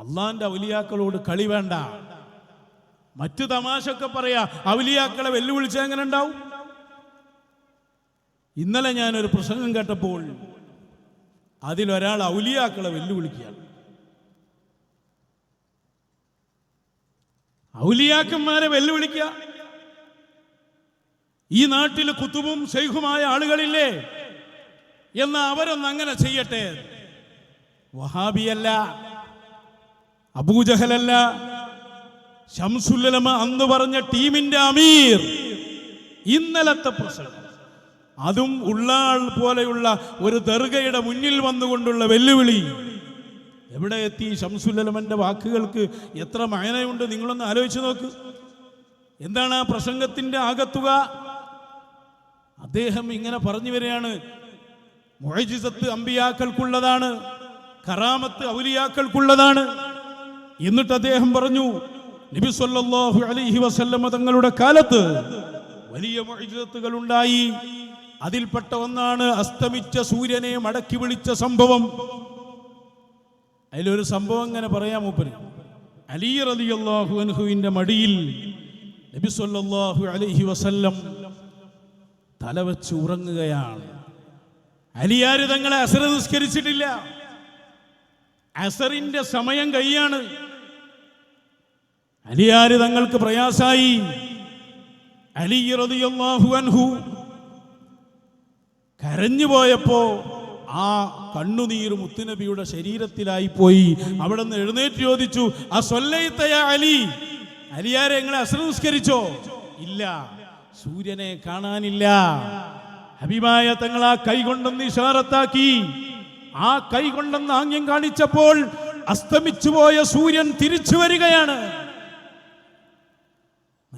അള്ളാന്റെ ഔലിയാക്കളോട് കളി വേണ്ട. മറ്റു തമാശൊക്കെ പറയാ ഔലിയാക്കളെ വെല്ലുവിളിച്ചാൽ എങ്ങനെ ഉണ്ടാവും? ഇന്നലെ ഞാനൊരു പ്രസംഗം കേട്ടപ്പോൾ അതിലൊരാൾ ഔലിയാക്കളെ വെല്ലുവിളിക്കുകയാണ്. ഔലിയാക്കന്മാരെ വെല്ലുവിളിക്കുക. ഈ നാട്ടിൽ കുത്തുവും ശൈഖുമായ ആളുകളില്ലേ? എന്ന് അവരൊന്നങ്ങനെ ചെയ്യട്ടെ. വഹാബിയല്ല. അബൂജഹലല്ല ഷംസുല്ലമ അന്ന് പറഞ്ഞ ടീമിന്റെ അമീർ ഇന്നലത്തെ പ്രസംഗം അതും ഉള്ളാൾ പോലെയുള്ള ഒരു ദർഗയുടെ മുന്നിൽ വന്നുകൊണ്ടുള്ള വെല്ലുവിളി. എവിടെ എത്തി ഷംസുല്ലമന്റെ വാക്കുകൾക്ക് എത്ര മയനയുണ്ട് നിങ്ങളൊന്ന് ആലോചിച്ച് നോക്ക്. എന്താണ് ആ പ്രസംഗത്തിന്റെ ആകത്തുക? അദ്ദേഹം ഇങ്ങനെ പറഞ്ഞു വരികയാണ് മൊഴജിസത്ത് അമ്പിയാക്കൾക്കുള്ളതാണ് കറാമത്ത് ഔലിയാക്കൾക്കുള്ളതാണ് എന്നിട്ട് അദ്ദേഹം പറഞ്ഞു നബി സല്ലല്ലാഹു അലൈഹി വസല്ലമ തങ്ങളുടെ കാലത്ത് വലിയ മുഴജിസത്തുകൾ ഉണ്ടായി. അതിൽപ്പെട്ട ഒന്നാണ് അസ്തമിച്ച സൂര്യനെ മടക്കി വിളിച്ച സംഭവം. അതിലൊരു സംഭവം ഇങ്ങനെ പറയാം മൂപ്പര്? അലി റലിയല്ലാഹു അൻഹുവിന്റെ മടിയിൽ നബി സല്ലല്ലാഹു അലൈഹി വസല്ലം തലവെച്ച് ഉറങ്ങുകയാണ്. അലിയാര് തങ്ങളെ അസർ നിസ്കരിച്ചിട്ടില്ല? അസറിന്റെ സമയം കൈയാണ്. അലിയാര് തങ്ങൾക്ക് പ്രയാസായി. അലി അൻഹു കരഞ്ഞു പോയപ്പോ ആ കണ്ണുനീർ മുത്തുനബിയുടെ ശരീരത്തിലായി പോയി. അവിടെ നിന്ന് എഴുന്നേറ്റ് ചോദിച്ചു ആ സൊല്ലയിത്തയ അലി? അലിയാരെ നിങ്ങളെ അസംസ്കരിച്ചോ? ഇല്ല സൂര്യനെ കാണാനില്ല. അഭിമായ തങ്ങൾ ആ കൈ കൊണ്ടെന്ന് ഇഷാറത്താക്കി. ആ കൈ കൊണ്ടെന്ന് ആംഗ്യം കാണിച്ചപ്പോൾ അസ്തമിച്ചു പോയ സൂര്യൻ തിരിച്ചു വരികയാണ്.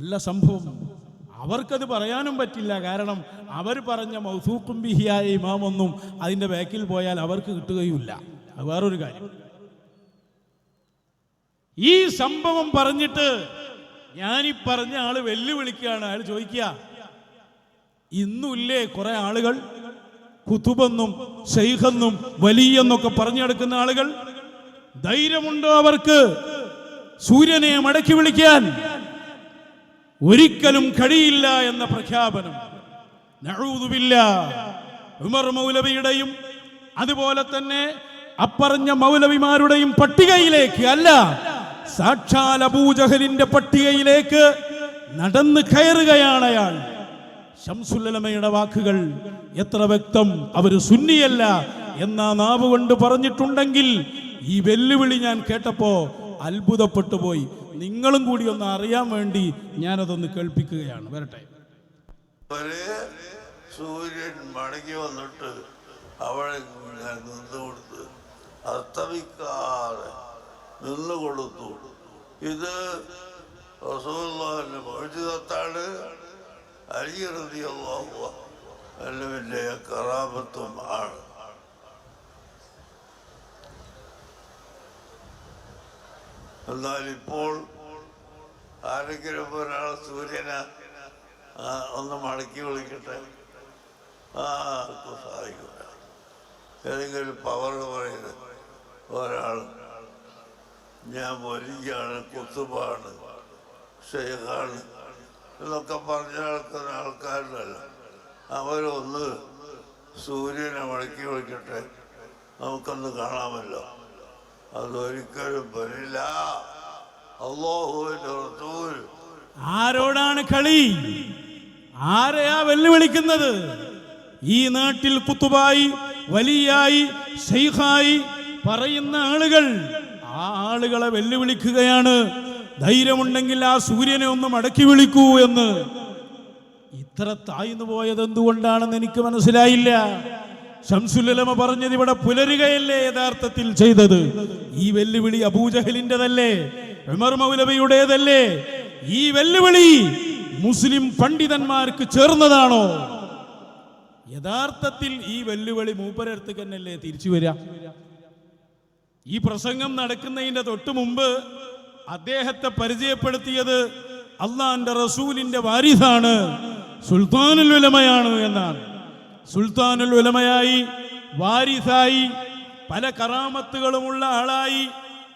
നല്ല സംഭവം. അവർക്കത് പറയാനും പറ്റില്ല. കാരണം അവർ പറഞ്ഞ മൗസൂക്കും ബിഹിയായ ഇമാമൊന്നും അതിന്റെ ബാക്കിൽ പോയാൽ അവർക്ക് കിട്ടുകയുമില്ല. അത് വേറൊരു കാര്യം. ഈ സംഭവം പറഞ്ഞിട്ട് ഞാനീ പറഞ്ഞ ആൾ വെല്ലുവിളിക്കുകയാണ്. അയാൾ ചോദിക്കുക ഇന്നുമില്ലേ കുറെ ആളുകൾ കുത്തുബെന്നും ഷെയ്ഖെന്നും വലിയെന്നൊക്കെ പറഞ്ഞു നടക്കുന്ന ആളുകൾ? ധൈര്യമുണ്ടോ അവർക്ക്? സൂര്യനെ മടക്കി വിളിക്കാൻ ഒരിക്കലും കഴിയില്ല എന്ന പ്രഖ്യാപനം. ഉമർ മൗലവിയുടെയും അതുപോലെ തന്നെ അപ്പറഞ്ഞ മൗലവിമാരുടെയും പട്ടികയിലേക്ക് അല്ല സാക്ഷാൽ അബൂജഹലിന്റെ പട്ടികയിലേക്ക് നടന്ന് കയറുകയാണ് അയാൾ. ഷംസുല്ലമയുടെ വാക്കുകൾ എത്ര വ്യക്തം അവർ സുന്നിയല്ല എന്നാ നാവ് കൊണ്ട് പറഞ്ഞിട്ടുണ്ടെങ്കിൽ ഈ വെല്ലുവിളി ഞാൻ കേട്ടപ്പോ അത്ഭുതപ്പെട്ടു പോയി. നിങ്ങളും കൂടി ഒന്ന് അറിയാൻ വേണ്ടി ഞാനതൊന്ന് കേൾപ്പിക്കുകയാണ്. വരട്ടെ. വരെ സൂര്യൻ മടങ്ങി വന്നിട്ട് അവളെ നിന്ന് കൊടുത്ത് അസ്തമിക്കാതെ നിന്ന് കൊടുത്തു ഇത് റസൂലുള്ളാഹിന്റെ മോചിതത്താണ്. അള്ളാഹുവ അല്ലവിന്റെ കറാമത്തും ആണ്. എന്നാൽ ഇപ്പോൾ ആരെങ്കിലും ഒരാൾ സൂര്യനെ ഒന്ന് മടക്കി വിളിക്കട്ടെ. ആർക്കും സാധിക്കില്ല ഏതെങ്കിലും പവർ പറയുന്നത് ഒരാൾ ഞാൻ വലിയാണ് കുത്തുബാണ് ഷെയ്ഖാണ് എന്നൊക്കെ പറഞ്ഞ നടക്കുന്ന ആൾക്കാരുണ്ടല്ല അവരൊന്ന് സൂര്യനെ മടക്കി വിളിക്കട്ടെ. നമുക്കൊന്ന് കാണാമല്ലോ. അതൊരിക്കലും വരില്ല. ആരോടാണ് കളി? ആരെയാ വെല്ലുവിളിക്കുന്നത്? ഈ നാട്ടിൽ കുത്തുബായി വലിയായി ഷെയ്ഖായി പറയുന്ന ആളുകൾ ആ ആളുകളെ വെല്ലുവിളിക്കുകയാണ്. ധൈര്യമുണ്ടെങ്കിൽ ആ സൂര്യനെ ഒന്ന് മടക്കി വിളിക്കൂ എന്ന്. ഇത്ര താഴ്ന്നു പോയത് എന്തുകൊണ്ടാണെന്ന് എനിക്ക് മനസ്സിലായില്ല. ഷംസുലമ പറഞ്ഞത് ഇവിടെ പുലരുകയല്ലേ യഥാർത്ഥത്തിൽ ചെയ്തത്? ഈ വെല്ലുവിളി അബൂജഹലിന്റെതല്ലേ? ഉമർ മൗലവിയുടേതല്ലേ? ഈ വെല്ലുവിളി മുസ്ലിം പണ്ഡിതന്മാർക്ക് ചേർന്നതാണോ? യഥാർത്ഥത്തിൽ ഈ വെല്ലുവിളി മൂപ്പരടുത്ത് തന്നെയല്ലേ തിരിച്ചു വരിക? ഈ പ്രസംഗം നടക്കുന്നതിന്റെ തൊട്ട് മുമ്പ് അദ്ദേഹത്തെ പരിചയപ്പെടുത്തിയത് അള്ളാന്റെ റസൂലിന്റെ വാരിസാണ് സുൽത്താനുൽ ഉലമയാണ് എന്നാണ്. സുൽത്താനുൽ ഉലമയായി വാരിസായി പല കറാമത്തുകളുമുള്ള ആളായി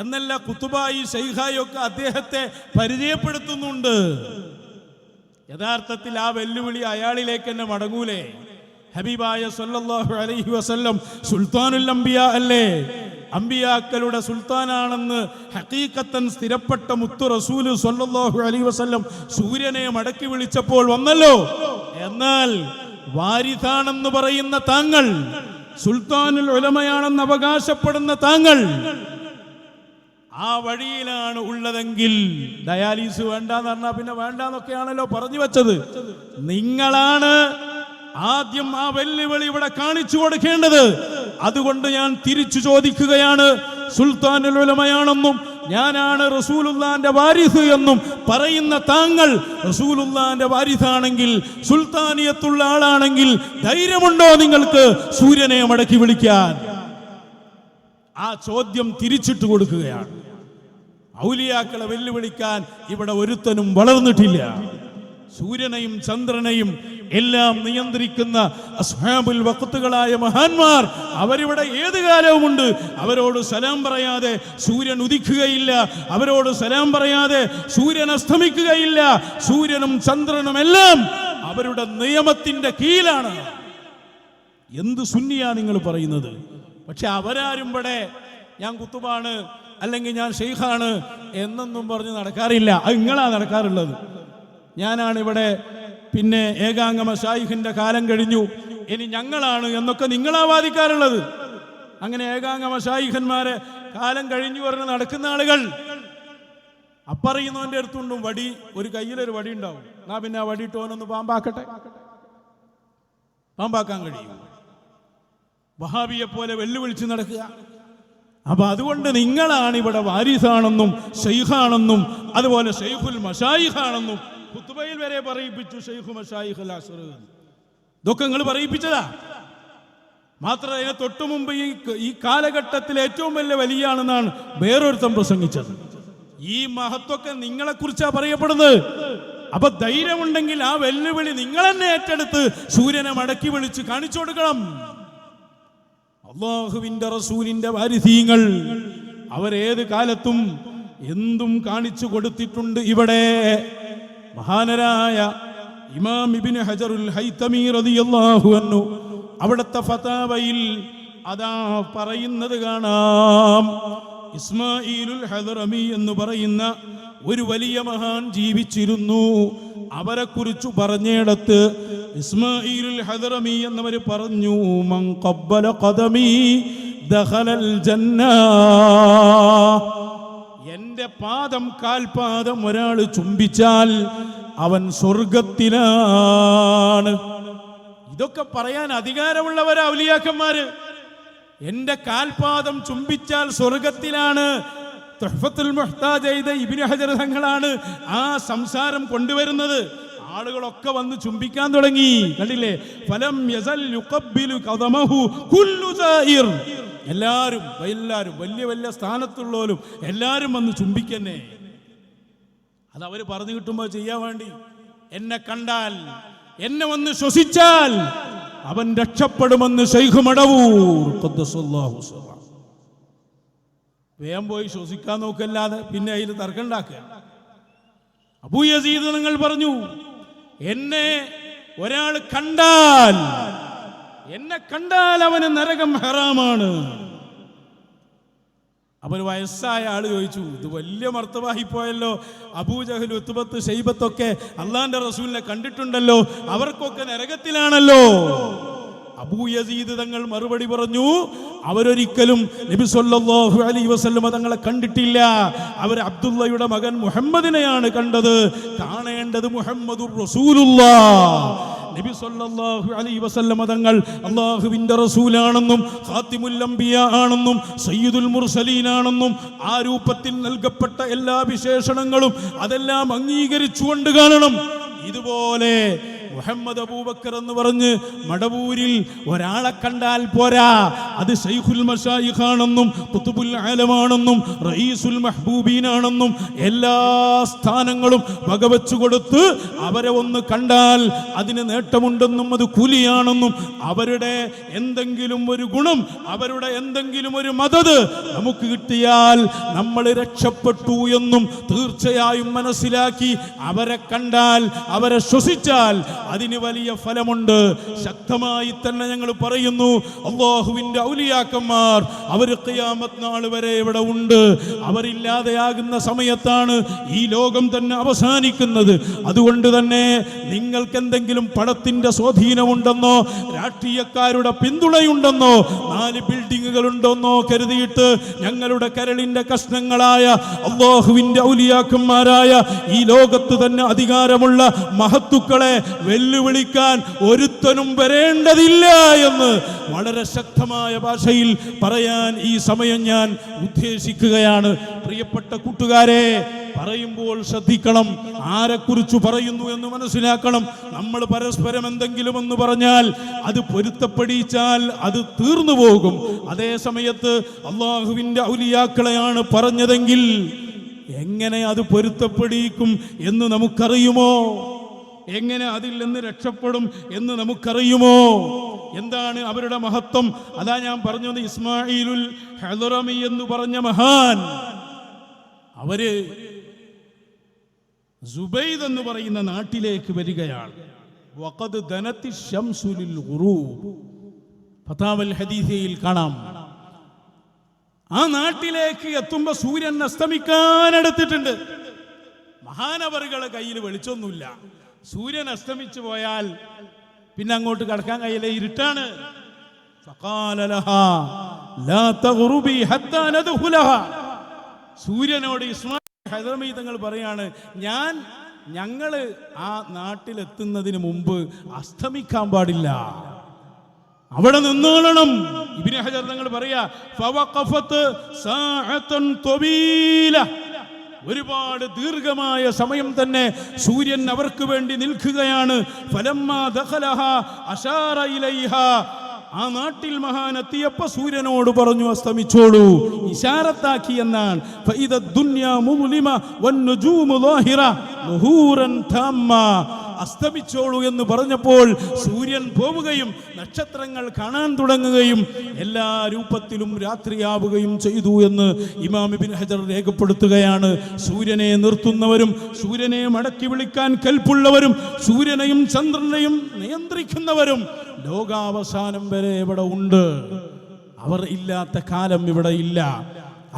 എന്നല്ല കുത്തുബായി ഷെയ്ഖായി ഒക്കെ അദ്ദേഹത്തെ പരിചയപ്പെടുത്തുന്നുണ്ട്. യഥാർത്ഥത്തിൽ ആ വെല്ലുവിളി അയാളിലേക്ക് തന്നെ മടങ്ങൂലേ? ഹബീബായ സല്ലല്ലാഹു അലൈഹി വസല്ലം സുൽത്താനുൽ അംബിയ അല്ലേ? അംബിയാക്കളുടെ സുൽത്താനാണെന്ന് ഹക്കീക്കത്തൻ സ്ഥിരപ്പെട്ട മുത്തു റസൂൽ സല്ലല്ലാഹു അലൈഹി വസല്ലം സൂര്യനെ മടക്കി വിളിച്ചപ്പോൾ വന്നല്ലോ? എന്നാൽ വാരിഥാണെന്ന് പറയുന്ന താങ്കൾ സുൽത്താനുൽ ഉലമയാണെന്ന് അവകാശപ്പെടുന്ന താങ്കൾ ആ വഴിയിലാണ് ഉള്ളതെങ്കിൽ ഡയാലിസ് വേണ്ടെന്ന് പറഞ്ഞാൽ പിന്നെ വേണ്ടെന്നൊക്കെയാണല്ലോ പറഞ്ഞു വെച്ചത്. നിങ്ങളാണ് ആദ്യം ആ വെല്ലുവിളി ഇവിടെ കാണിച്ചു കൊടുക്കേണ്ടത്. അതുകൊണ്ട് ഞാൻ തിരിച്ചു ചോദിക്കുകയാണ് സുൽത്താനുൽ ഉലമയാണെന്നും ഞാനാണ് റസൂലുല്ലാന്റെ വാരിസ് എന്നും പറയുന്ന താങ്കൾ റസൂലുല്ലാന്റെ വാരിസാണെങ്കിൽ സുൽത്താനിയത്തുള്ള ആളാണെങ്കിൽ ധൈര്യമുണ്ടോ നിങ്ങൾക്ക് സൂര്യനെ മടക്കി വിളിക്കാൻ? ആ ചോദ്യം തിരിച്ചിട്ട് കൊടുക്കുകയാണ്. ഔലിയാക്കളെ വെല്ലുവിളിക്കാൻ ഇവിടെ ഒരുത്തനും വളർന്നിട്ടില്ല. സൂര്യനെയും ചന്ദ്രനെയും എല്ലാം നിയന്ത്രിക്കുന്ന അസ്ഹാബുൽ വക്കത്തുകളായ മഹാന്മാർ അവരിവിടെ ഏത് കാലവുമുണ്ട്? അവരോട് സലാം പറയാതെ സൂര്യൻ ഉദിക്കുകയില്ല. അവരോട് സലാം പറയാതെ സൂര്യൻ അസ്തമിക്കുകയില്ല. സൂര്യനും ചന്ദ്രനും എല്ലാം അവരുടെ നിയമത്തിന്റെ കീഴിലാണ്. എന്ത് സുന്നിയാ നിങ്ങൾ പറയുന്നത്? പക്ഷെ അവരാരും ഇവിടെ ഞാൻ കുത്തുബാണ് അല്ലെങ്കിൽ ഞാൻ ഷെയ്ഖാണ് എന്നൊന്നും പറഞ്ഞ് നടക്കാറില്ല. അത് നടക്കാറുള്ളത്. ഞാനാണ് ഇവിടെ പിന്നെ ഏകാംഗമ ഷായിഖിന്റെ കാലം കഴിഞ്ഞു. ഇനി ഞങ്ങളാണ് എന്നൊക്കെ നിങ്ങളാ വാദിക്കാറുള്ളത്. അങ്ങനെ ഏകാംഗമ ഷായിഖന്മാരെ കാലം കഴിഞ്ഞു പറഞ്ഞ് നടക്കുന്ന ആളുകൾ. അപ്പറിയുന്നവന്റെ അടുത്തുണ്ടും വടി ഒരു കയ്യിലൊരു വടി ഉണ്ടാവും. എന്നാ പിന്നെ ആ വടി ഇട്ടോനൊന്ന് പാമ്പാക്കട്ടെ. പാമ്പാക്കാൻ കഴിയും. വഹാബിയെ പോലെ വെല്ലുവിളിച്ച് നടക്കുക. അപ്പൊ അതുകൊണ്ട് നിങ്ങളാണ് ഇവിടെ വാരിസാണെന്നും ഷെയ്ഖാണെന്നും അതുപോലെ ഷെയ്ഖുൽ മഷായിഖാണെന്നും കുത്തുബയിൽ വരെ പറയിപ്പിച്ചു ഷെയ്ഖു മഷായിഖുൽ അസ്ർ ഇതൊക്കെ നിങ്ങൾ പറയിപ്പിച്ചതാ. മാത്രമല്ല അതിന് തൊട്ടു മുമ്പ് ഈ ഈ കാലഘട്ടത്തിൽ ഏറ്റവും വലിയ വലിയാണെന്നാണ് വേറൊരുത്തം പ്രസംഗിച്ചത്. ഈ മഹത്വമൊക്കെ നിങ്ങളെ കുറിച്ചാ പറയപ്പെടുന്നത്. അപ്പൊ ധൈര്യമുണ്ടെങ്കിൽ ആ വെല്ലുവിളി നിങ്ങൾ തന്നെ ഏറ്റെടുത്ത് സൂര്യനെ മടക്കി വിളിച്ച് കാണിച്ചു കൊടുക്കണം. അള്ളാഹുവിന്റെ റസൂലിന്റെ വാരിധീങ്ങൾ അവരേത് കാലത്തും എന്തും കാണിച്ചു കൊടുത്തിട്ടുണ്ട് ഇവിടെ. മഹാനരായ ഇമാം ഹജറുൽ ഹൈതമീ റളിയല്ലാഹു അൻഹു അവിടുത്തെ ഫതാവയിൽ അതാ പറയുന്നത് കാണാം. ഇസ്മായിലുൽ ഹദറമി എന്ന് പറയുന്ന ഒരു വലിയ മഹാൻ ജീവിച്ചിരുന്നു. അവരെ കുറിച്ച് പറഞ്ഞിടത്ത് ഇസ്മായിലുൽ ഹദറമി എന്നവർ പറഞ്ഞു മൻ കദമി ദഹലൽ ജന്ന. എന്റെ പാദം കാൽപാദം ഒരാൾ ചുംബിച്ചാൽ അവൻ സ്വർഗത്തിലാണ് ഇതൊക്കെ പറയാൻ അധികാരമുള്ളവരാ ഔലിയാക്കന്മാര്. എന്റെ കാൽപാദം ചുംബിച്ചാൽ സ്വർഗത്തിലാണ് ഇബ്നു ഹജർ തങ്ങളാണ് ആ സംസാരം കൊണ്ടുവരുന്നത്. ആളുകളൊക്കെ വന്ന് ചുംബിക്കാൻ തുടങ്ങി. കണ്ടില്ലേ? ഫലം യസൽ യുഖബ്ബിലു കുല്ലു സായിർ. എല്ലാരും എല്ലാവരും വലിയ വലിയ സ്ഥാനത്തുള്ളവരും എല്ലാവരും വന്ന് ചുംബിക്കന്നെ. അത് അവർ പറഞ്ഞു കിട്ടുമ്പോൾ ചെയ്യാൻ വേണ്ടി. എന്നെ കണ്ടാൽ എന്നെ വന്ന് ശ്വസിച്ചാൽ അവൻ രക്ഷപ്പെടുമെന്ന് ശൈഖുമടവൂർ. വേഗം പോയി ശ്വസിക്കാൻ നോക്കല്ലാതെ പിന്നെ അതിൽ തർക്കമുണ്ടാക്കുക അബൂ യസീദ് നിങ്ങൾ പറഞ്ഞു എന്നെ ഒരാൾ കണ്ടാൽ എന്നെ കണ്ടാൽ അവന് നരകം ഹറാമാണ്. അവന് വയസ്സായ ആൾ ചോദിച്ചു ഇത് വലിയ മർത്തവായി പോയല്ലോ അബൂജഹൽ ഉത്തുബത്ത് ഷെയ്ബത്തൊക്കെ അള്ളാന്റെ റസൂലിനെ കണ്ടിട്ടുണ്ടല്ലോ. അവർക്കൊക്കെ നരകത്തിലാണല്ലോ. അബൂയസീദ് തങ്ങൾ മറുപടി പറഞ്ഞു അവരൊരിക്കലും നബി സല്ലല്ലാഹു അലൈഹി വസല്ലമ തങ്ങളെ കണ്ടിട്ടില്ല. അവർ അബ്ദുള്ളയുടെ മകൻ മുഹമ്മദിനെയാണ് കണ്ടത്. കാണേണ്ടത് മുഹമ്മദുർ റസൂലുള്ളാഹ് നബി സല്ലല്ലാഹു അലൈഹി വസല്ലമ തങ്ങൾ അള്ളാഹുവിന്റെ റസൂലാണെന്നും ഫാത്തിമുൽ അംബിയ ആണെന്നും സയ്യിദുൽ മുർസലീൻ ആണെന്നും ആ രൂപത്തിൽ നൽകപ്പെട്ട എല്ലാ വിശേഷണങ്ങളും അതെല്ലാം അംഗീകരിച്ചുകൊണ്ട് കാണണം. ഇതുപോലെ മുഹമ്മദ് അബൂബക്കർ എന്ന് പറഞ്ഞ് മടവൂരിൽ ഒരാളെ കണ്ടാൽ പോരാ. അത് ഷെയ്ഖുൽ മഷായിഖാണെന്നും കുത്തുബുൽ ആലമാണെന്നും റയീസുൽ മഹ്ബൂബീനാണെന്നും എല്ലാ സ്ഥാനങ്ങളും വകവെച്ചു കൊടുത്ത് അവരെ ഒന്ന് കണ്ടാൽ അതിന് നേട്ടമുണ്ടെന്നും അത് കൂലിയാണെന്നും അവരുടെ എന്തെങ്കിലും ഒരു ഗുണം അവരുടെ എന്തെങ്കിലും ഒരു മതത് നമുക്ക് കിട്ടിയാൽ നമ്മൾ രക്ഷപ്പെട്ടു എന്നും തീർച്ചയായും മനസ്സിലാക്കി അവരെ കണ്ടാൽ അവരെ ശ്വസിച്ചാൽ അതിന് വലിയ ഫലമുണ്ട്. ശക്തമായി തന്നെ ഞങ്ങൾ പറയുന്നു അള്ളാഹുവിന്റെ ഔലിയാക്കന്മാർ അവർ കയ്യാമത് നാൾ വരെ ഇവിടെ ഉണ്ട്. അവരില്ലാതെയാകുന്ന സമയത്താണ് ഈ ലോകം തന്നെ അവസാനിക്കുന്നത്. അതുകൊണ്ട് തന്നെ നിങ്ങൾക്ക് എന്തെങ്കിലും പണത്തിന്റെ സ്വാധീനമുണ്ടെന്നോ രാഷ്ട്രീയക്കാരുടെ പിന്തുണയുണ്ടെന്നോ നാല് ബിൽഡിങ്ങുകൾ ഉണ്ടെന്നോ കരുതിയിട്ട് ഞങ്ങളുടെ കരളിന്റെ കഷ്ണങ്ങളായ അള്ളാഹുവിന്റെ ഔലിയാക്കന്മാരായ ഈ ലോകത്ത് തന്നെ അധികാരമുള്ള മഹത്തുക്കളെ വെല്ലുവിളിക്കാൻ ഒരുത്തനും വരേണ്ടതില്ല എന്ന് വളരെ ശക്തമായ ഭാഷയിൽ പറയാൻ ഈ സമയം ഞാൻ ഉദ്ദേശിക്കുകയാണ്. പ്രിയപ്പെട്ട കൂട്ടുകാരെ പറയുമ്പോൾ ശ്രദ്ധിക്കണം. ആരെക്കുറിച്ച് പറയുന്നു എന്ന് മനസ്സിലാക്കണം. നമ്മൾ പരസ്പരം എന്തെങ്കിലും എന്ന് പറഞ്ഞാൽ അത് പൊരുത്തപ്പെടിച്ചാൽ അത് തീർന്നു പോകും. അതേ സമയത്ത് അള്ളാഹുവിന്റെ ഔലിയാക്കളെയാണ് പറഞ്ഞതെങ്കിൽ എങ്ങനെ അത് പൊരുത്തപ്പെടിക്കും എന്ന് നമുക്കറിയുമോ? എങ്ങനെ അതിൽ നിന്ന് രക്ഷപ്പെടും എന്ന് നമുക്കറിയുമോ? എന്താണ് അവരുടെ മഹത്വം? അതാ ഞാൻ പറഞ്ഞത് ഇസ്മായിലുൽ ഹെദറമി എന്ന് പറഞ്ഞ മഹാൻ. അവർ സുബൈദ് എന്ന് പറയുന്ന നാട്ടിലേക്ക് വരികയാണ്. വഖദ് ദനത്തി ശംസുലിൽ ഖുറൂബ് ഫതാവൽ ഹദീസയിൽ കാണാം. ആ നാട്ടിലേക്ക് എത്തുമ്പോ സൂര്യൻ അസ്തമിക്കാൻ എടുത്തിട്ടുണ്ട് മഹാനവറുകളെ കയ്യിൽ വെളിച്ചൊന്നുമില്ല. സൂര്യൻ അസ്തമിച്ചു പോയാൽ പിന്നെ അങ്ങോട്ട് കടക്കാൻ കഴിയില്ല. ഇരുട്ടാണ്. സൂര്യനോട് ഇസ്മായിൽ തങ്ങൾ പറയാണ് ഞാൻ ഞങ്ങൾ ആ നാട്ടിലെത്തുന്നതിന് മുമ്പ് അസ്തമിക്കാൻ പാടില്ല. അവിടെ നിന്നോളണം. ഇബിനെ ഹജർ തങ്ങൾ പറയാ ഒരുപാട് ദീർഘമായ സമയം തന്നെ സൂര്യൻ അവർക്ക് വേണ്ടി നിൽക്കുകയാണ്. ആ നാട്ടിൽ മഹാൻ എത്തിയപ്പോ സൂര്യനോട് പറഞ്ഞു അസ്തമിച്ചോളൂ. ഇശാരത്താക്കി എന്നാണ്. ഫഇദ ദുന്യാ മുസ്ലിമ വന്നുജൂമു ളാഹിറ ളുഹൂറൻ താമ്മ അസ്തമിച്ചോളൂ എന്ന് പറഞ്ഞപ്പോൾ സൂര്യൻ പോവുകയും നക്ഷത്രങ്ങൾ കാണാൻ തുടങ്ങുകയും എല്ലാ രൂപത്തിലും രാത്രിയാവുകയും ചെയ്തു എന്ന് ഇമാം ഹജർ രേഖപ്പെടുത്തുകയാണ്. സൂര്യനെ നിർത്തുന്നവരും സൂര്യനെ മടക്കി വിളിക്കാൻ കൽപ്പുള്ളവരും സൂര്യനെയും ചന്ദ്രനെയും നിയന്ത്രിക്കുന്നവരും ലോകാവസാനം വരെ ഇവിടെ ഉണ്ട്. അവർ ഇല്ലാത്ത കാലം ഇവിടെ ഇല്ല.